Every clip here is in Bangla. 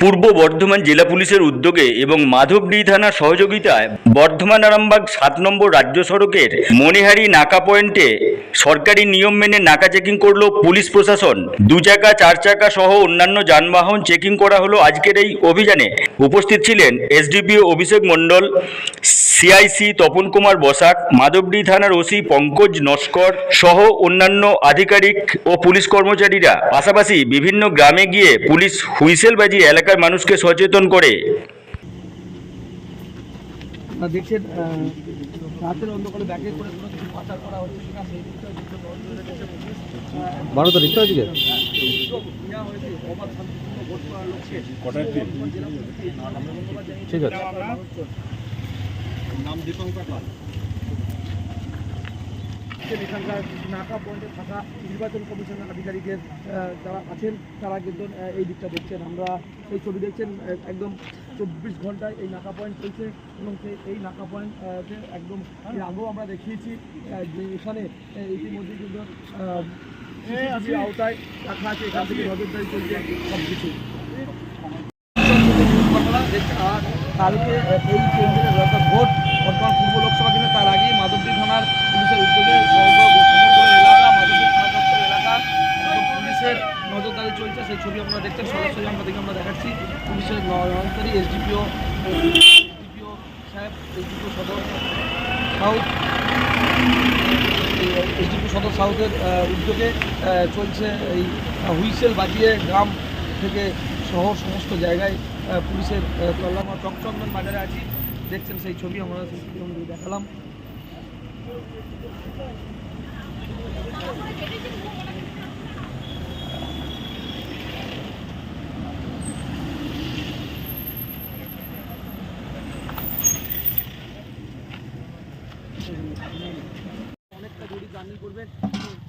পূর্ব বর্ধমান জেলা পুলিশের উদ্যোগে এবং মাধবডি থানার সহযোগিতায় বর্ধমান আরামবাগ সাত নম্বর রাজ্য সড়কের মনিহারি নাকা পয়েন্টে সরকারি নিয়ম মেনে নাকা চেকিং করল পুলিশ প্রশাসন। দু চাকা, চার চাকা সহ অন্যান্য যানবাহন চেকিং করা হলো আজকের এই অভিযানে। উপস্থিত ছিলেন এসডিপিও অভিষেক মণ্ডল সিআইসি তপন কুমার বসাক মাধবডি থানার ওসি পঙ্কজ নস্কর সহ অন্যান্য আধিকারিক ও পুলিশ কর্মচারীরা পাশাপাশি বিভিন্ন গ্রামে গিয়ে পুলিশ হুইসেল বাজিয়ে এলাকার মানুষকে সচেতন করে। আপনারা দেখছেন রাতের অন্ধকারে ব্যাগে করে কোনো কিছু পাচার করা হচ্ছে কিনা সেই দিকটা যুদ্ধ নজরে রেখেছে পুলিশ। আহ, বারো তারিখ তো আজকে উদ্যোগ নেওয়া ঠিক আছে দেখছেন এখানকার নাকা পয়েন্টে থাকা নির্বাচন কমিশনের আধিকারিকের যারা আছেন তারা কিন্তু এই দিকটা দেখছেন। আমরা এই ছবি দেখছেন একদম চব্বিশ ঘন্টায় এই নাকা পয়েন্ট চলছে এবং সেই এই নাকা পয়েন্ট একদম আগেও আমরা দেখিয়েছি যে এখানে ইতিমধ্যে কিন্তু আওতায় রাখা আছে এখান থেকে নজরদারি চলছে সব কিছু আর কালকে এই কেন্দ্রের অর্থাৎ ভোট বর্তমান পূর্ব লোকসভা কেন্দ্রে, তার আগেই মাধবদী থানার পুলিশের উদ্যোগে এলাকা পুলিশের নজরদারি চলছে। সেই ছবি আপনারা দেখছেন সরাসরি দেখে আমরা দেখাচ্ছি। পুলিশের নজরদারি এসডিপিও এসডিপিও সাহেব, SDPO Sadar south SDP Sadar সাউথের উদ্যোগে চলছে এই হুইসেল বাজিয়ে গ্রাম থেকে শহর সমস্ত জায়গায় পুলিশের তল্লাম চকচন্দন বাজারে আছি। দেখছেন সেই ছবি আমরা দেখালাম। অনেকটা জড়ি জার্নি করবেন।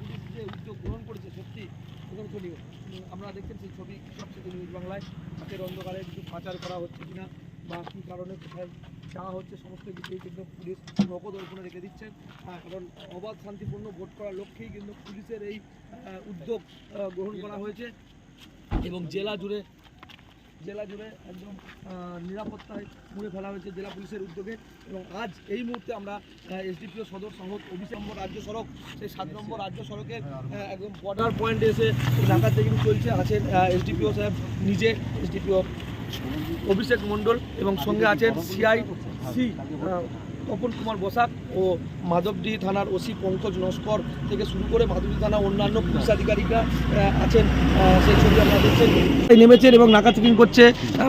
এবং যে উদ্যোগ গ্রহণ করেছে, সত্যি প্রশংসনীয় আমরা দেখছেন সেই ছবি সবচেয়ে নিউজ বাংলায়। হাতের অন্ধকারে কিছু পাচার করা হচ্ছে কিনা বা কী কারণে কোথায় যাওয়া হচ্ছে, সমস্ত কিছুই কিন্তু পুলিশ নকদর্পণে রেখে দিচ্ছেন কারণ অবাধ শান্তিপূর্ণ ভোট করার লক্ষ্যেই কিন্তু পুলিশের এই উদ্যোগ গ্রহণ করা হয়েছে। এবং জেলা জুড়ে জেলা জুড়ে একদম নিরাপত্তায় মুড়ে ফেলা হয়েছে জেলা পুলিশের উদ্যোগে। এবং আজ এই মুহূর্তে আমরা এসডিপিও সদর শহর অভিষেক নম্বর রাজ্য সড়ক, সেই সাত নম্বর রাজ্য সড়কের একদম বর্ডার পয়েন্টে এসে ঢাকা কিন্তু চলছে, আছেন এসডিপিও সাহেব নিজে, এসডিপিও অভিষেক মণ্ডল এবং সঙ্গে আছেন সিআই সি তপন কুমার বসাক ও মাধবডি থানার ওসি পঙ্কজ নস্কর থেকে শুরু করে মাধবডি থানার অন্যান্য পুলিশ আধিকারিকরা আছেন সেই ছবি আপনারা দেখছেন। নেমেছেন এবং নাকা চেকিং করছে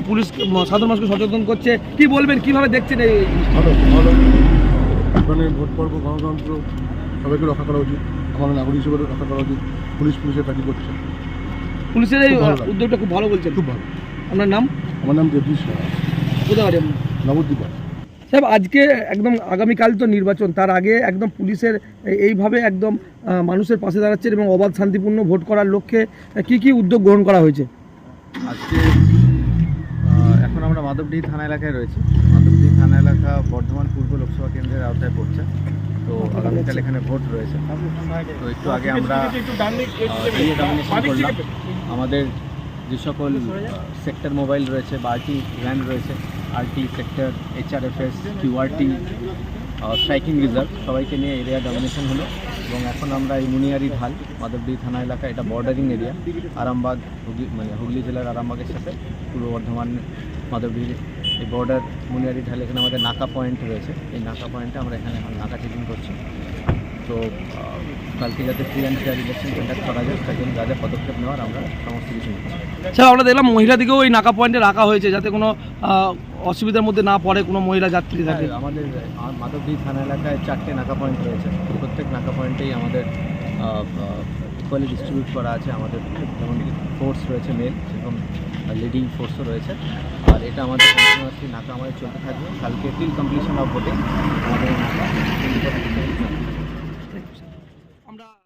পুলিশ সাধারণ মানুষকে সচেতন করছে। কি বলবেন কীভাবে দেখছেন এই ভালো ভালো। এখানে ভোট পর্ব গণতন্ত্র সবাইকে রক্ষা করা উচিত। আমার নাগরিক হিসেবে রক্ষা করা উচিত। পুলিশ পুলিশের কাজই করছে। পুলিশের এই। উদ্যোগটা খুব ভালো বলছেন। খুব ভালো। আপনার নাম? আমার নাম দেবজিৎ কোথায় বাড়ি নবদ্বীপ। সাহেব, আজকে একদম আগামীকাল তো নির্বাচন, তার আগে একদম পুলিশের এইভাবে একদম মানুষের পাশে দাঁড়াচ্ছেন এবং অবাধ শান্তিপূর্ণ ভোট করার লক্ষ্যে কি কি উদ্যোগ গ্রহণ করা হয়েছে? আজকে এখন আমরা মাধবডি থানা এলাকায় রয়েছি। মাধবডি থানা এলাকা বর্ধমান পূর্ব লোকসভা কেন্দ্রের আওতায় পড়ছে। তো আগামীকাল এখানে ভোট রয়েছে। তো একটু আগে আমরা আমাদের যে সকল সেক্টর মোবাইল রয়েছে বা ভ্যান রয়েছে RT sector HRFS QRT striking reserve সবাইকে নিয়ে এরিয়া ডমিনেশন হলো। এবং এখন আমরা এই মুনিয়ারি ঢাল মাধবডি থানা এলাকা, এটা বর্ডারিং এরিয়া আরামবাগ, হুগলি মানে হুগলি জেলার আরামবাগের সাথে পূর্ব বর্ধমান মাধবডির এই বর্ডার মুনিয়ারি ঢাল এখানে আমাদের নাকা পয়েন্ট রয়েছে। এই নাকা পয়েন্টে আমরা এখানে এখন নাকা চেকিং করছি। তো কালকে যাতে free and fair election conduct করা যায়, তার জন্য যা যা পদক্ষেপ নেওয়ার আমরা সমস্ত কিছু নিচ্ছি। স্যার আমরা দেখলাম মহিলাদিকেও ওই নাকা পয়েন্টে রাখা হয়েছে, যাতে কোনো অসুবিধার মধ্যে না পড়ে কোনো মহিলা যাত্রী থাকে? হ্যাঁ, আমাদের মাধবদী থানা এলাকায় চারটে নাকা পয়েন্ট রয়েছে। প্রত্যেক নাকা পয়েন্টেই আমাদের ইকুয়ালি ডিস্ট্রিবিউট করা আছে আমাদের যেমন ফোর্স রয়েছে মেল সেরকম লিডিং ফোর্সও রয়েছে। আর এটা আমাদের কন্টিনিউয়াসলি নাকা আমাদের চলতে থাকবে। কালকে টিল কমপ্লিশন অফ ভোটিং আমাদের